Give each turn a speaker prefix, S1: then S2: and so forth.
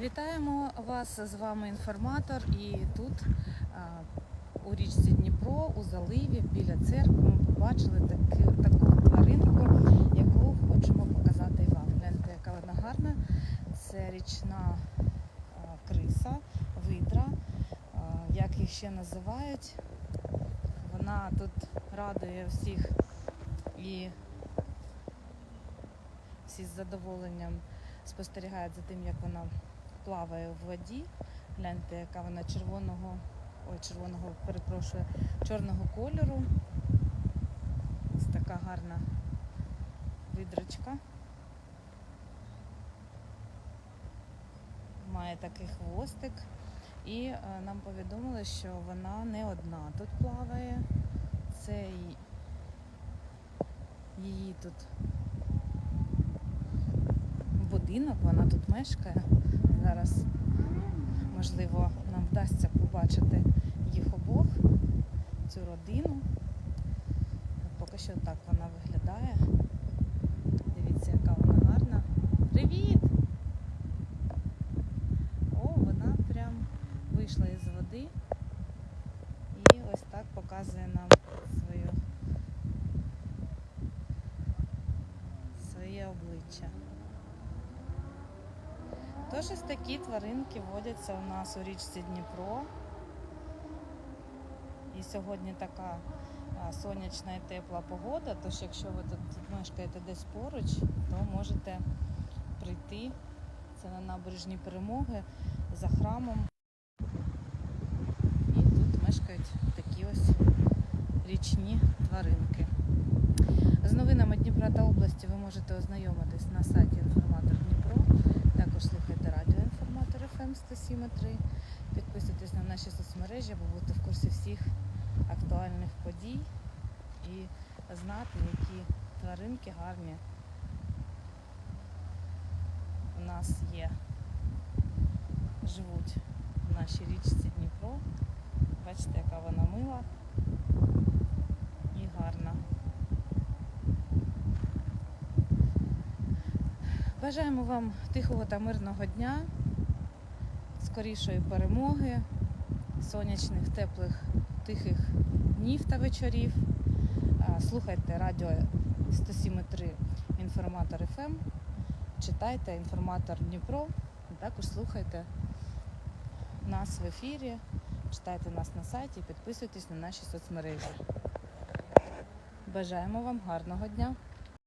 S1: Вітаємо вас з вами інформатор. І тут у річці Дніпро, у заливі біля церкви, ми побачили таки, таку тваринку, яку хочемо показати вам. Гляньте, яка вона гарна. Це річна криса, видра, як їх ще називають. Вона тут радує всіх і всі з задоволенням спостерігають за тим, як вона плаває в воді. Гляньте, яка вона червоного, ой, червоного, перепрошую, чорного кольору. Ось така гарна видрочка. Має такий хвостик. І е, нам повідомили, що вона не одна тут плаває. Це її тут будинок, вона тут мешкає. Зараз, можливо, нам вдасться побачити їх обох, цю родину. Поки що так вона виглядає. Дивіться, яка вона гарна. Привіт! О, вона прям вийшла із води і ось так показує нам своє обличчя. Тож ось такі тваринки водяться у нас у річці Дніпро. І сьогодні така сонячна і тепла погода, тож якщо ви тут мешкаєте десь поруч, то можете прийти. Це на набережні перемоги за храмом. І тут мешкають такі ось річні тваринки. З новинами Дніпра та області ви можете ознайомитись на сайті інформатор Дніпро. Також слухайте радіо інформатор FM 107.3. Підписуйтесь на наші соцмережі, аби бути в курсі всіх актуальних подій і знати, які тваринки гарні у нас є. Живуть в нашій річці Дніпро. Бачите, яка вона мила і гарна. Бажаємо вам тихого та мирного дня, скорішої перемоги, сонячних, теплих, тихих днів та вечорів. Слухайте радіо 107.3 інформатор ФМ, читайте інформатор Дніпро, також слухайте нас в ефірі, читайте нас на сайті, підписуйтесь на наші соцмережі. Бажаємо вам гарного дня!